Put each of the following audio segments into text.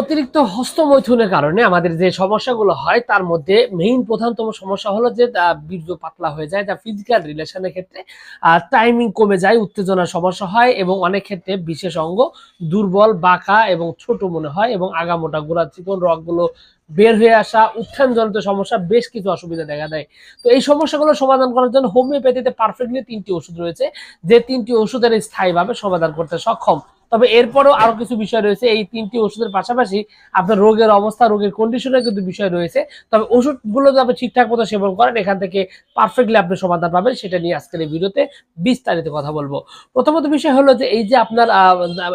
অতিরিক্ত হস্তমৈথুনের কারণে আমাদের যে সমস্যাগুলো হয়, তার মধ্যে মেইন প্রধানতম সমস্যা হলো যে বীর্য পাতলা হয়ে যায়, যা ফিজিক্যাল রিলেশনের ক্ষেত্রে টাইমিং কমে যায়, উত্তেজনার সমস্যা হয় এবং অনেক ক্ষেত্রে বিশেষ অঙ্গ দুর্বল, বাঁকা এবং ছোট মনে হয় এবং আগামোটা গোড়া চিকন রগগুলো বের হয়ে আসা, উত্থানজনিত সমস্যা, বেশ কিছু অসুবিধা দেখা দেয়। তো এই সমস্যাগুলো সমাধান করার জন্য হোমিওপ্যাথিতে পারফেক্টলি তিনটি ওষুধ রয়েছে, যে তিনটি ওষুধের স্থায়ীভাবে সমাধান করতে সক্ষম। তবে এরপরেও আরও কিছু বিষয় রয়েছে। এই তিনটি ওষুধের পাশাপাশি আপনার রোগের অবস্থা, রোগের কন্ডিশনের কিন্তু বিষয় রয়েছে। তবে ওষুধগুলো আপনি ঠিকঠাক মতো সেবন করেন, এখান থেকে পারফেক্টলি আপনি সমাধান পাবেন, সেটা নিয়ে আজকের এই ভিডিওতে বিস্তারিত কথা বলব। প্রথমত বিষয় হলো যে এই যে আপনার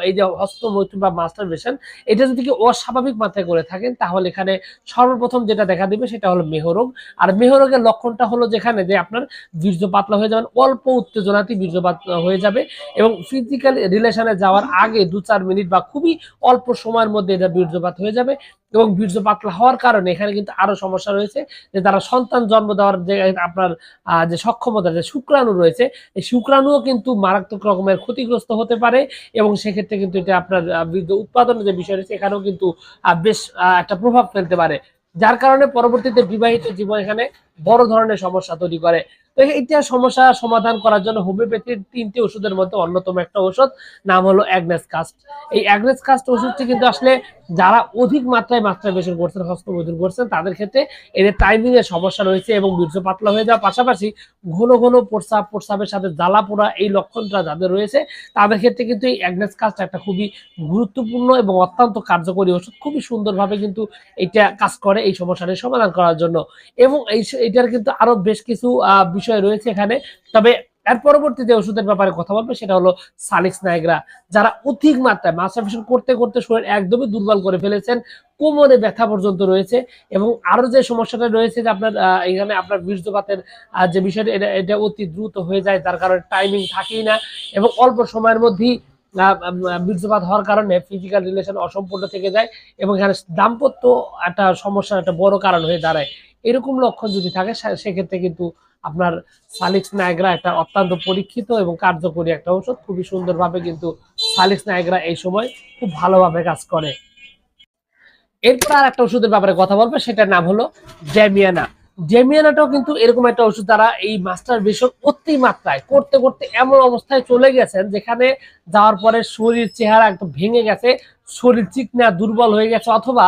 এই যে হস্তমৈথুন বা মাস্টারবেশন এটা যদি কি অস্বাভাবিক মাত্রায় করে থাকেন, তাহলে এখানে সর্বপ্রথম যেটা দেখা দিবে সেটা হলো মেহরোগ আর মেহরোগের লক্ষণটা হলো যেখানে যে আপনার বীর্য পাতলা হয়ে যাবেন, অল্প উত্তেজনাতেই বীর্যপাত হয়ে যাবে এবং ফিজিক্যাল রিলেশনে যাওয়ার আগে দু চার মিনিট বা খুবই অল্প সময়ের মধ্যে এটা বীর্যপাত হয়ে যাবে এবং বীর্য পাতলা হওয়ার কারণে এখানে কিন্তু আরও সমস্যা রয়েছে যে তারা সন্তান জন্ম দেওয়ার যে আপনার যে সক্ষমতা, যে শুক্রাণু রয়েছে, এই শুক্রাণুও কিন্তু মারাত্মক রকমের ক্ষতিগ্রস্ত হতে পারে এবং সেক্ষেত্রে কিন্তু এটা আপনার বীর্য উৎপাদনের যে বিষয় রয়েছে এখানেও কিন্তু বেশ একটা প্রভাব ফেলতে পারে। যার কারণে পরবর্তীতে বিবাহিত জীবন এখানে বড় ধরনের সমস্যা তৈরি করে। তো এইটা সমস্যা সমাধান করার জন্য হোমিওপ্যাথির তিনটি ওষুধের মধ্যে অন্যতম একটা ওষুধ, নাম হলো অ্যাগনেস কাস্ট এই অ্যাগনেস কাস্ট ওষুধটি কিন্তু আসলে যারা অধিক মাত্রায় মাত্রা বেশি করছেন হস্তমৈথুন করছেন, তাদের ক্ষেত্রে এদের টাইমিং এর সমস্যা রয়েছে এবং বীর্য পাতলা হয়ে যাওয়ার পাশাপাশি ঘন ঘন প্রস্রাব, প্রস্রাবের সাথে জ্বালা পোড়া এই লক্ষণটা যাদের রয়েছে, তাদের ক্ষেত্রে কিন্তু এই অ্যাগনেস কাস্ট একটা খুবই গুরুত্বপূর্ণ এবং অত্যন্ত কার্যকরী ওষুধ। খুবই সুন্দরভাবে কিন্তু এটা কাজ করে এই সমস্যাটির সমাধান করার জন্য। এবং এই এটার কিন্তু আরও বেশ কিছু বিষয় রয়েছে এখানে। তবে এর পরবর্তী যে ওষুধের ব্যাপারে কথা বলব সেটা হলো সালিক্স নাইগ্রা। যারা অধিক মাত্রায় মাস্টারবেশন করতে করতে শরীর একদমই দুর্বল করে ফেলেছেন, কোমরে ব্যথা পর্যন্ত রয়েছে এবং আরও যে সমস্যাটা রয়েছে যে আপনার এখানে আপনার বীর্যপাতের যে বিষয়টা, এটা এটা অতি দ্রুত হয়ে যায় তার কারণে টাইমিং থাকেই না এবং অল্প সময়ের মধ্যেই বীর্যপাত হওয়ার কারণে ফিজিক্যাল রিলেশন অসম্পূর্ণ থেকে যায় এবং এখানে দাম্পত্য একটা সমস্যার একটা বড় কারণ হয়ে দাঁড়ায়। এরকম লক্ষণ যদি থাকে সেক্ষেত্রে কিন্তু আপনার সালিক্স নায়গ্রা একটা অত্যন্ত পরীক্ষিত এবং কার্যকরী একটা ওষুধ খুবই সুন্দরভাবে কিন্তু সালিক্স নায়গ্রা এই সময় খুব ভালোভাবে কাজ করে। এরপর আর একটা ওষুধের ব্যাপারে কথা বলব, সেটার নাম হলো জ্যামিয়ানা। জ্যামিয়ানাটাও কিন্তু এরকম একটা ওষুধ দ্বারা এই মাস্টার বেশক অতি মাত্রায় করতে করতে এমন অবস্থায় চলে গেছেন যেখানে যাওয়ার পরে শরীর, চেহারা একদম ভেঙে গেছে। শরীর চিকনা দুর্বল হয়ে গেছে অথবা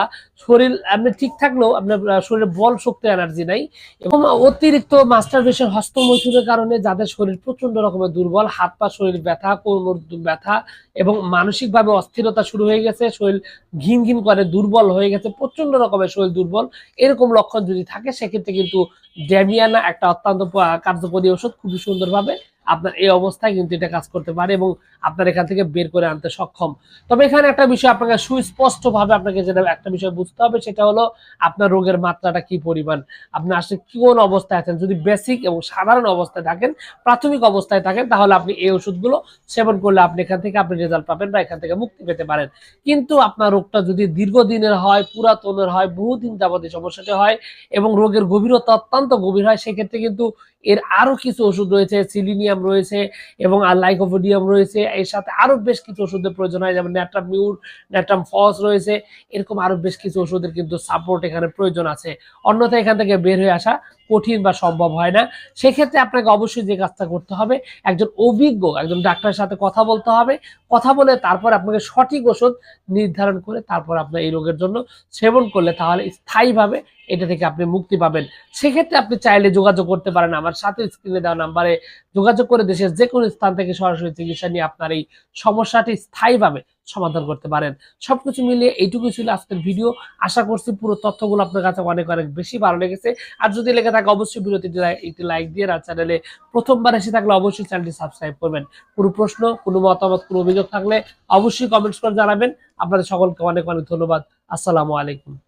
শরীর আপনি ঠিক থাকলেও আপনার শরীরে বল শক্তি এনার্জি নাই এবং অতিরিক্ত মাস্টার বেশের হস্তমৈথুনের কারণে যাদের শরীর প্রচণ্ড রকমের দুর্বল, হাত পা, শরীর ব্যথা, কোমর ব্যথা এবং মানসিকভাবে অস্থিরতা শুরু হয়ে গেছে, শরীর ঘিন ঘিন করে, দুর্বল হয়ে গেছে প্রচণ্ড রকমের শরীর দুর্বল, এরকম লক্ষণ যদি থাকে, সেক্ষেত্রে কিন্তু ড্যামিয়ানা একটা অত্যন্ত কার্যকরী ওষুধ খুবই সুন্দরভাবে আপনার এই অবস্থায় কিন্তু এটা কাজ করতে পারে এবং আপনার এখান থেকে বের করে আনতে সক্ষম। তবে এখানে একটা বিষয় আপনাকে সুস্পষ্ট ভাবে আপনাকে যেটা একটা বিষয় বুঝতে হবে, সেটা হলো আপনার রোগের মাত্রাটা কি পরিমাণ? আপনি আসলে কোন অবস্থায় আছেন? যদি বেসিক এবং সাধারণ অবস্থায় থাকেন, প্রাথমিক অবস্থায় থাকেন, তাহলে আপনি এই ওষুধগুলো সেবন করলে আপনি এখান থেকে আপনি রেজাল্ট পাবেন বা এখান থেকে মুক্তি পেতে পারেন। কিন্তু আপনার রোগটা যদি দীর্ঘদিনের হয়, পুরাতনের হয়, বহুদিন যাবত এই সমস্যাটি হয় এবং রোগের গভীরতা অত্যন্ত গভীর হয়, সেক্ষেত্রে কিন্তু এর আরও কিছু ওষুধ রয়েছে সিলিনিয়াম রয়েছে এবং আর লাইকোপোডিয়াম রয়েছে। এর সাথে আরও বেশ কিছু ওষুধের প্রয়োজন হয়, যেমন ন্যাট্রাম মিউর ন্যাট্রাম ফস রয়েছে। এরকম আরও বেশ কিছু ওষুধের কিন্তু সাপোর্ট এখানে প্রয়োজন আছে। অন্যথায় এখান থেকে বের হয়ে আসা কঠিন বা সম্ভব হয় না। সেক্ষেত্রে আপনাকে অবশ্যই যে কাজটা করতে হবে, একজন অভিজ্ঞ, একজন ডাক্তারের সাথে কথা বলতে হবে। কথা বলে তারপর আপনাকে সঠিক ওষুধ নির্ধারণ করে তারপর আপনার এই রোগের জন্য সেবন করলে তাহলে স্থায়ীভাবে এটা থেকে আপনি মুক্তি পাবেন। সেক্ষেত্রে আপনি চাইলে যোগাযোগ করতে পারেন। আমার সাথে স্ক্রিনে দেওয়া নাম্বারে যোগাযোগ করে দেশের যে কোনো স্থান থেকে সরাসরি চিকিৎসা নিয়ে আপনার এই সমস্যাটি স্থায়ীভাবে সমাধান করতে পারেন। সবকিছু মিলিয়ে এইটুকু ছিল আজকের ভিডিও। আশা করছি পুরো তথ্যগুলো আপনার কাছে অনেক অনেক বেশি ভালো লেগেছে। আর যদি লেগে থাকে অবশ্যই ভিডিওটি একটি লাইক দিয়ে আর চ্যানেলে প্রথমবার এসে থাকলে অবশ্যই চ্যানেলটি সাবস্ক্রাইব করবেন। কোনো প্রশ্ন, কোনো মতামত, কোনো অভিযোগ থাকলে অবশ্যই কমেন্টস করে জানাবেন। আপনাদের সকলকে অনেক অনেক ধন্যবাদ। আসসালামু আলাইকুম।